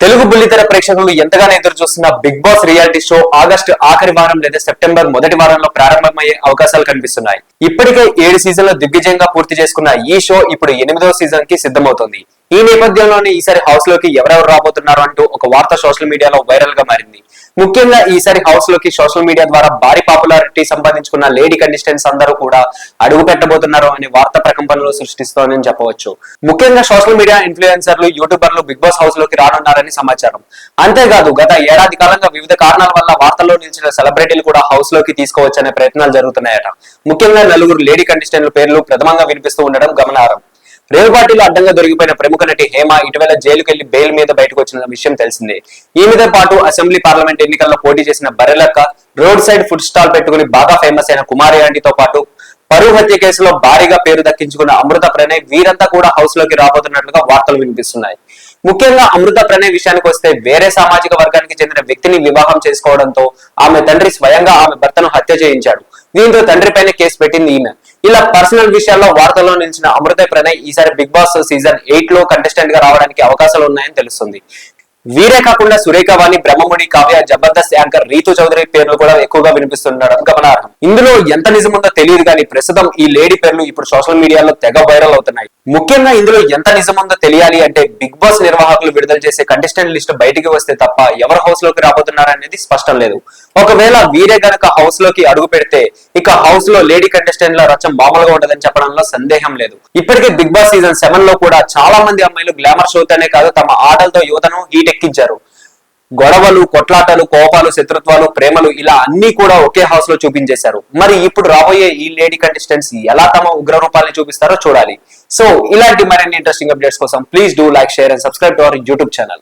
తెలుగు బుల్లితెర ప్రేక్షకులు ఎంతగానో ఎదురు చూస్తున్న Bigg Boss reality show August ఆఖరి వారం లేదా సెప్టెంబర్ మొదటి వారంలో ప్రారంభమయ్యే అవకాశాలు కనిపిస్తున్నాయి. ఇప్పటికే ఏడు సీజన్లు దిగ్విజయంగా పూర్తి చేసుకున్న ఈ షో ఇప్పుడు ఎనిమిదవ సీజన్కి సిద్ధమవుతోంది. ఈ నేపథ్యంలోనే ఈసారి హౌస్లోకి ఎవరెవరు రాబోతున్నారు అంటూ ఒక వార్త సోషల్ మీడియాలో వైరల్గా మారింది. ముఖ్యంగా ఈసారి హౌస్లోకి సోషల్ మీడియా ద్వారా భారీ పాపులారిటీ సంపాదించుకున్న లేడీ కంటెస్టెంట్స్ అందరూ కూడా అడుగు పెట్టబోతున్నారు అనే వార్త ప్రకంపనలు సృష్టిస్తోందని చెప్పవచ్చు. ముఖ్యంగా సోషల్ మీడియా ఇన్ఫ్లుయెన్సర్లు యూట్యూబర్లు బిగ్ బాస్ హౌస్లోకి రానున్నారని సమాచారం. అంతేకాదు గత ఏడాది కాలంగా వివిధ కారణాల వల్ల వార్తల్లో నిలిచిన సెలబ్రిటీలు కూడా హౌస్లోకి తీసుకోవచ్చనే ప్రయత్నాలు జరుగుతున్నాయట. ముఖ్యంగా నలుగురు లేడీ కంటెస్టెంట్ల పేర్లు ప్రథమంగా వినిపిస్తూ ఉండడం గమనార్హం. రేవుపాటిలో అడ్డంగా దొరికిపోయిన ప్రముఖ నటి హేమ ఇటీవల జైలుకెళ్ళి బెయిల్ మీద బయటకు వచ్చిన విషయం తెలిసిందే. ఈమెతో పాటు అసెంబ్లీ పార్లమెంట్ ఎన్నికల్లో పోటీ చేసిన Barrelakka road side food stall పెట్టుకుని బాగా ఫేమస్ అయిన కుమారి ఆంటీతో పాటు పరువు హత్య కేసులో భారీగా పేరు దక్కించుకున్న అమృత ప్రణయ్ వీరంతా కూడా హౌస్లోకి రాబోతున్నట్లుగా వార్తలు వినిపిస్తున్నాయి. ముఖ్యంగా అమృత ప్రణయ్ విషయానికి వస్తే వేరే సామాజిక వర్గానికి చెందిన వ్యక్తిని వివాహం చేసుకోవడంతో ఆమె తండ్రి స్వయంగా ఆమె భర్తను హత్య చేయించాడు. దీంతో తండ్రి పైన కేసు పెట్టింది ఈమె. ఇలా పర్సనల్ విషయాల్లో వార్తల్లో నిలిచిన అమృత ప్రణయ్ ఈసారి బిగ్ బాస్ సీజన్ ఎయిట్లో కంటెస్టెంట్గా రావడానికి అవకాశాలు ఉన్నాయని తెలుస్తుంది. వీరే కాకుండా సురేఖ వాణి బ్రహ్మముడి కావ్య జబర్దస్త్ యాంకర్ రీతు చౌదరి పేర్లు కూడా ఎక్కువగా వినిపిస్తుండడం గమనార్హం. ఇందులో ఎంత నిజముందో తెలియదు కానీ ప్రస్తుతం ఈ లేడీ పేర్లు ఇప్పుడు సోషల్ మీడియాలో తెగ వైరల్ అవుతున్నాయి. ముఖ్యంగా ఇందులో ఎంత నిజముందో తెలియాలి అంటే బిగ్ బాస్ నిర్వాహకులు విడుదల చేసే కంటెస్టెంట్ లిస్ట్ బయటికి వస్తే తప్ప ఎవరు హౌస్లోకి రాబోతున్నారు అనేది స్పష్టం లేదు. ఒకవేళ వీరే గనక హౌస్లోకి అడుగు పెడితే ఇక హౌస్లో లేడీ కంటెస్టెంట్ల రచం మామూలుగా ఉండదని చెప్పడంలో సందేహం లేదు. ఇప్పటికే బిగ్ బాస్ సీజన్ సెవెన్లో కూడా చాలా మంది అమ్మాయిలు గ్లామర్ షోతోనే కాదు తమ ఆటలతో యువతను హీట్ ఎక్కించారు గొడవలు కొట్లాటలు కోపాలు శత్రుత్వాలు ప్రేమలు ఇలా అన్ని కూడా ఒకే హౌస్లో చూపించేశారు. మరి ఇప్పుడు రాబోయే ఈ లేడీ కంటెస్టెంట్స్ ఎలా తమ ఉగ్ర రూపాలని చూపిస్తారో చూడాలి. సో ఇలాంటి మరిన్ని ఇంట్రెస్టింగ్ అప్డేట్స్ కోసం please do like share and subscribe to our YouTube channel